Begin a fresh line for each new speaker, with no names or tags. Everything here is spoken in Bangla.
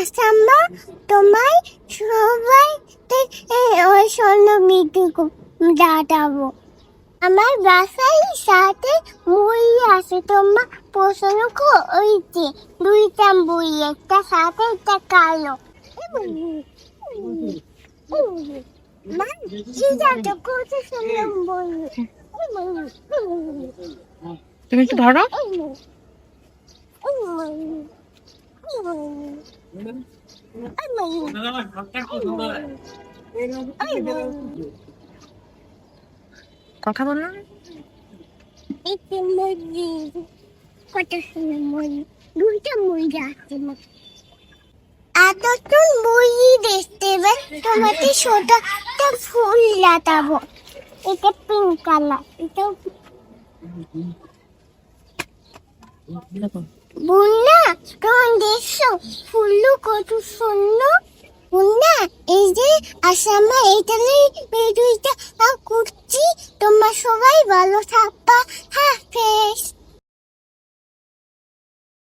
আসাম্মা তোমায় সবাই ওই স্বর্ণ মৃত্যু দাঁড়াবো আমার বাসায় সাথে বই আছে, তোমার প্রশ্ন করেছে দুইটা বই, একটা সাথে একটা কালো।
তুমি একটু ধরো। কথা বলো না
একটি মুরগি কত সুন্দর মুরগি দুইটা মুরগি আছে এতক্ষণ মুরগি দেখতে হবে তোমাকে ছোটটা ফুল লাগাবো এটা পিঙ্ক কালার এটা বুন্না ফুলগুলো কত সুন্দর। না এই যে আসামা এইটালে এই দুইটা করছি তোমরা সবাই ভালো থাকবা। হ্যাঁ ফেস।